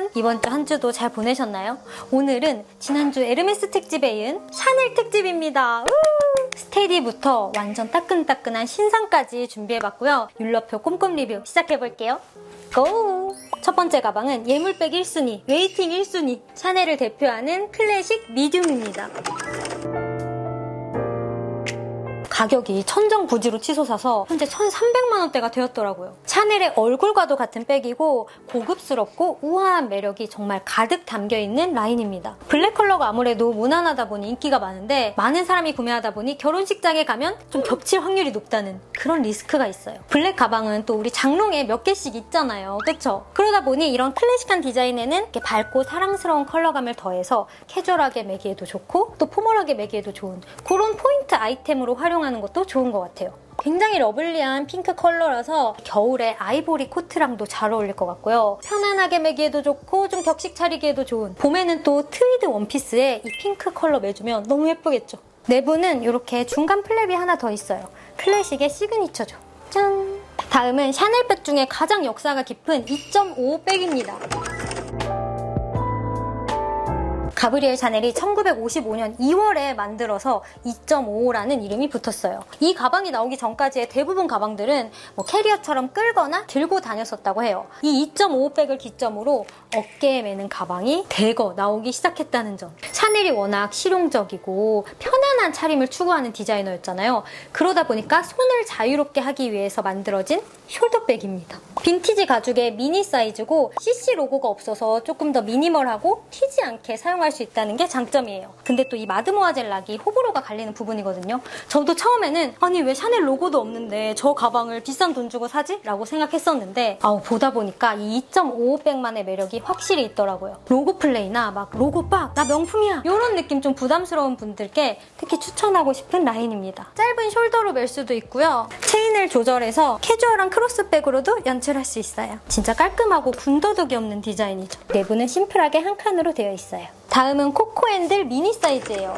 여러분 이번 주 한 주도 잘 보내셨나요? 오늘은 지난주 에르메스 특집에 이은 샤넬 특집입니다. 우! 스테디부터 완전 따끈따끈한 신상까지 준비해봤고요. 율러표 꼼꼼 리뷰 시작해볼게요. 고! 첫 번째 가방은 예물백 1순위, 웨이팅 1순위, 샤넬을 대표하는 클래식 미디움입니다. 가격이 천정부지로 치솟아서 현재 1,300만 원대가 되었더라고요. 샤넬의 얼굴과도 같은 백이고 고급스럽고 우아한 매력이 정말 가득 담겨 있는 라인입니다. 블랙 컬러가 아무래도 무난하다 보니 인기가 많은데 많은 사람이 구매하다 보니 결혼식장에 가면 좀 겹칠 확률이 높다는 그런 리스크가 있어요. 블랙 가방은 또 우리 장롱에 몇 개씩 있잖아요. 그쵸? 그러다 보니 이런 클래식한 디자인에는 이렇게 밝고 사랑스러운 컬러감을 더해서 캐주얼하게 매기에도 좋고 또 포멀하게 매기에도 좋은 그런 포인트 아이템으로 활용 하는 것도 좋은 것 같아요. 굉장히 러블리한 핑크 컬러라서 겨울에 아이보리 코트랑도 잘 어울릴 것 같고요. 편안하게 매기에도 좋고 좀 격식 차리기에도 좋은 봄에는 또 트위드 원피스에 이 핑크 컬러 매주면 너무 예쁘겠죠? 내부는 이렇게 중간 플랩이 하나 더 있어요. 클래식의 시그니처죠. 짠! 다음은 샤넬백 중에 가장 역사가 깊은 2.5 백입니다. 가브리엘 샤넬이 1955년 2월에 만들어서 2.55라는 이름이 붙었어요. 이 가방이 나오기 전까지의 대부분 가방들은 뭐 캐리어처럼 끌거나 들고 다녔었다고 해요. 이 2.55백을 기점으로 어깨에 매는 가방이 대거 나오기 시작했다는 점. 샤넬이 워낙 실용적이고 편안한 차림을 추구하는 디자이너였잖아요. 그러다 보니까 손을 자유롭게 하기 위해서 만들어진 숄더백입니다. 빈티지 가죽의 미니 사이즈고 CC 로고가 없어서 조금 더 미니멀하고 튀지 않게 사용할 수 있다는 게 장점이에요. 근데 또 이 마드모아 젤 락이 호불호가 갈리는 부분이거든요. 저도 처음에는 아니 왜 샤넬 로고도 없는데 저 가방을 비싼 돈 주고 사지? 라고 생각했었는데 아우 보다 보니까 이 2.55백만의 매력이 확실히 있더라고요. 로고 플레이나 막 로고 빡! 나 명품이야! 이런 느낌 좀 부담스러운 분들께 특히 추천하고 싶은 라인입니다. 짧은 숄더로 멜 수도 있고요. 체인을 조절해서 캐주얼한 크로스백으로도 연출할 수 있어요. 진짜 깔끔하고 군더더기 없는 디자인이죠. 내부는 심플하게 한 칸으로 되어 있어요. 다음은 코코핸들 미니 사이즈예요.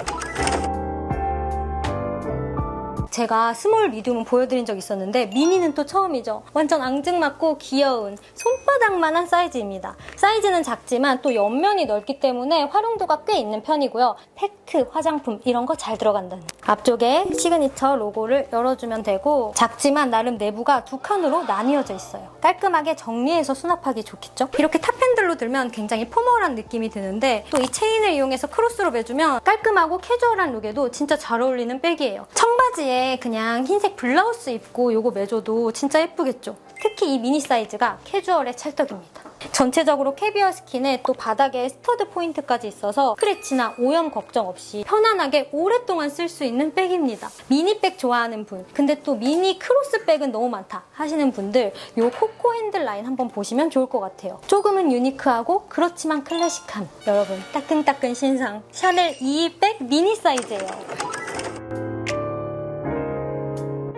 제가 스몰 미디움은 보여드린 적 있었는데 미니는 또 처음이죠. 완전 앙증맞고 귀여운 손바닥만한 사이즈입니다. 사이즈는 작지만 또 옆면이 넓기 때문에 활용도가 꽤 있는 편이고요. 팩트, 화장품 이런 거 잘 들어간다는. 앞쪽에 시그니처 로고를 열어주면 되고 작지만 나름 내부가 두 칸으로 나뉘어져 있어요. 깔끔하게 정리해서 수납하기 좋겠죠? 이렇게 탑핸들로 들면 굉장히 포멀한 느낌이 드는데 또 이 체인을 이용해서 크로스로 매주면 깔끔하고 캐주얼한 룩에도 진짜 잘 어울리는 백이에요. 청바지에 그냥 흰색 블라우스 입고 요거 매줘도 진짜 예쁘겠죠? 특히 이 미니 사이즈가 캐주얼의 찰떡입니다. 전체적으로 캐비어 스킨에 또 바닥에 스터드 포인트까지 있어서 스크래치나 오염 걱정 없이 편안하게 오랫동안 쓸 수 있는 백입니다. 미니백 좋아하는 분, 근데 또 미니 크로스 백은 너무 많다 하시는 분들 요 코코 핸들 라인 한번 보시면 좋을 것 같아요. 조금은 유니크하고 그렇지만 클래식한 여러분 따끈따끈 신상 샤넬 2200 미니 사이즈예요.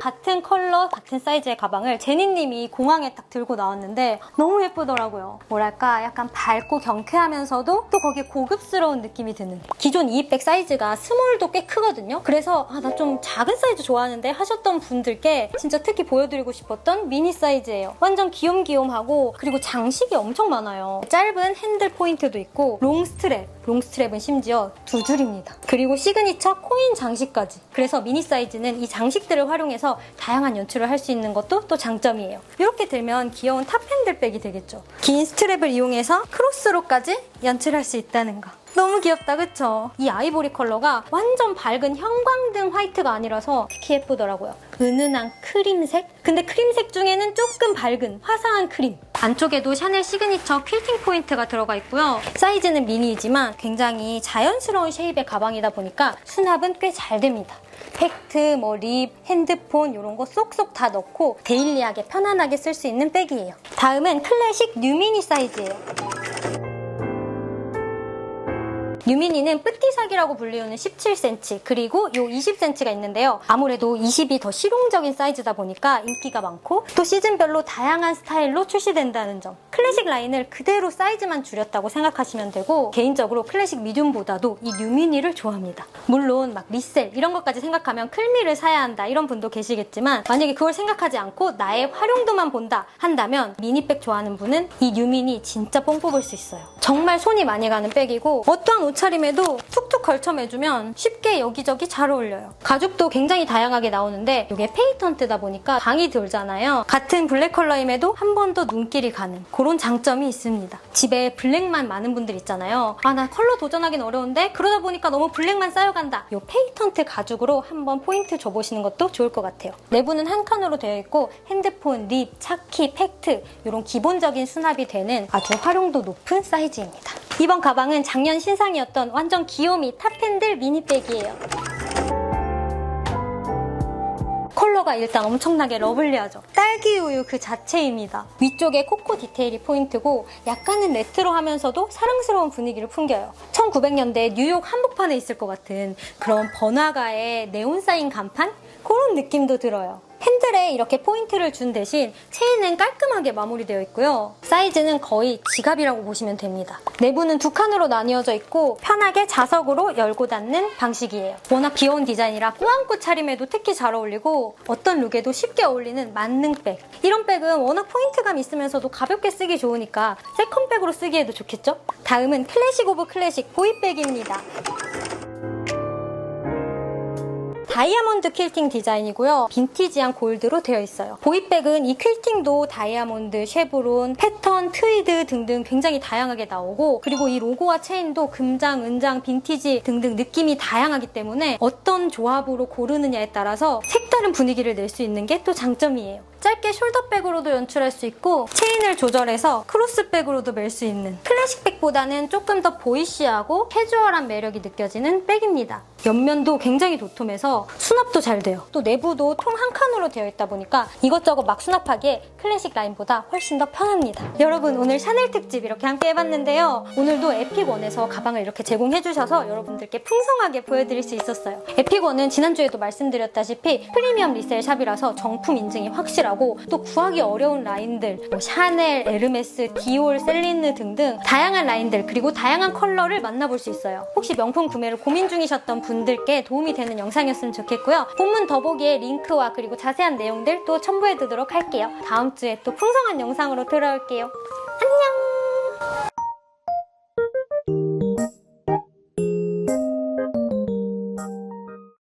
같은 컬러, 같은 사이즈의 가방을 제니님이 공항에 딱 들고 나왔는데 너무 예쁘더라고요. 뭐랄까 약간 밝고 경쾌하면서도 또 거기에 고급스러운 느낌이 드는 기존 200 사이즈가 스몰도 꽤 크거든요. 그래서 아, 나 좀 작은 사이즈 좋아하는데 하셨던 분들께 진짜 특히 보여드리고 싶었던 미니 사이즈예요. 완전 귀염귀염하고 그리고 장식이 엄청 많아요. 짧은 핸들 포인트도 있고 롱 스트랩, 롱 스트랩은 심지어 두 줄입니다. 그리고 시그니처 코인 장식까지. 그래서 미니 사이즈는 이 장식들을 활용해 서 다양한 연출을 할 수 있는 것도 또 장점이에요. 이렇게 들면 귀여운 탑핸들백이 되겠죠. 긴 스트랩을 이용해서 크로스로까지 연출할 수 있다는 거. 너무 귀엽다 그쵸? 이 아이보리 컬러가 완전 밝은 형광등 화이트가 아니라서 특히 예쁘더라고요. 은은한 크림색? 근데 크림색 중에는 조금 밝은 화사한 크림. 안쪽에도 샤넬 시그니처 퀼팅 포인트가 들어가 있고요. 사이즈는 미니이지만 굉장히 자연스러운 쉐입의 가방이다 보니까 수납은 꽤 잘 됩니다. 팩트, 뭐 립, 핸드폰 이런 거 쏙쏙 다 넣고 데일리하게 편안하게 쓸 수 있는 백이에요. 다음은 클래식 뉴미니 사이즈예요. 뉴미니는 뿌띠삭이라고 불리우는 17cm 그리고 요 20cm가 있는데요. 아무래도 20이 더 실용적인 사이즈다 보니까 인기가 많고 또 시즌별로 다양한 스타일로 출시된다는 점. 클래식 라인을 그대로 사이즈만 줄였다고 생각하시면 되고 개인적으로 클래식 미디움보다도 이 뉴미니를 좋아합니다. 물론 막 리셀 이런 것까지 생각하면 클미를 사야 한다 이런 분도 계시겠지만 만약에 그걸 생각하지 않고 나의 활용도만 본다 한다면 미니백 좋아하는 분은 이 뉴미니 진짜 뽕 뽑을 수 있어요. 정말 손이 많이 가는 백이고 어떠한 옷차림에도 툭툭 걸쳐 매주면 쉽게 여기저기 잘 어울려요. 가죽도 굉장히 다양하게 나오는데 이게 페이턴트다 보니까 방이 돌잖아요. 같은 블랙 컬러임에도 한 번 더 눈길이 가는 그런 장점이 있습니다. 집에 블랙만 많은 분들 있잖아요. 아 나 컬러 도전하긴 어려운데 그러다 보니까 너무 블랙만 쌓여간다. 이 페이턴트 가죽으로 한번 포인트 줘보시는 것도 좋을 것 같아요. 내부는 한 칸으로 되어 있고 핸드폰, 립, 차키, 팩트 이런 기본적인 수납이 되는 아주 활용도 높은 사이즈입니다. 이번 가방은 작년 신상이었던 완전 귀요미 탑핸들 미니백이에요. 컬러가 일단 엄청나게 러블리하죠. 딸기 우유 그 자체입니다. 위쪽에 코코 디테일이 포인트고 약간은 레트로하면서도 사랑스러운 분위기를 풍겨요. 1900년대 뉴욕 한복판에 있을 것 같은 그런 번화가의 네온 사인 간판? 그런 느낌도 들어요. 핸들에 이렇게 포인트를 준 대신 체인은 깔끔하게 마무리되어 있고요. 사이즈는 거의 지갑이라고 보시면 됩니다. 내부는 두 칸으로 나뉘어져 있고 편하게 자석으로 열고 닫는 방식이에요. 워낙 귀여운 디자인이라 꾸안꾸 차림에도 특히 잘 어울리고 어떤 룩에도 쉽게 어울리는 만능백. 이런 백은 워낙 포인트감 있으면서도 가볍게 쓰기 좋으니까 세컨백으로 쓰기에도 좋겠죠? 다음은 클래식 오브 클래식 보이백입니다. 다이아몬드 퀼팅 디자인이고요. 빈티지한 골드로 되어 있어요. 보이백은 이 퀼팅도 다이아몬드, 쉐브론, 패턴, 트위드 등등 굉장히 다양하게 나오고 그리고 이 로고와 체인도 금장, 은장, 빈티지 등등 느낌이 다양하기 때문에 어떤 조합으로 고르느냐에 따라서 색다른 분위기를 낼 수 있는 게 또 장점이에요. 짧게 숄더백으로도 연출할 수 있고 체인을 조절해서 크로스백으로도 멜 수 있는 클래식백보다는 조금 더 보이시하고 캐주얼한 매력이 느껴지는 백입니다. 옆면도 굉장히 도톰해서 수납도 잘 돼요. 또 내부도 통 한 칸으로 되어 있다 보니까 이것저것 막 수납하기에 클래식 라인보다 훨씬 더 편합니다. 여러분 오늘 샤넬 특집 이렇게 함께 해봤는데요. 오늘도 에픽원에서 가방을 이렇게 제공해주셔서 여러분들께 풍성하게 보여드릴 수 있었어요. 에픽원은 지난주에도 말씀드렸다시피 프리미엄 리셀 샵이라서 정품 인증이 확실하 고 또 구하기 어려운 라인들 뭐 샤넬, 에르메스, 디올, 셀린느 등등 다양한 라인들 그리고 다양한 컬러를 만나볼 수 있어요. 혹시 명품 구매를 고민 중이셨던 분들께 도움이 되는 영상이었으면 좋겠고요. 본문 더보기에 링크와 그리고 자세한 내용들 또 첨부해 두도록 할게요. 다음 주에 또 풍성한 영상으로 돌아올게요.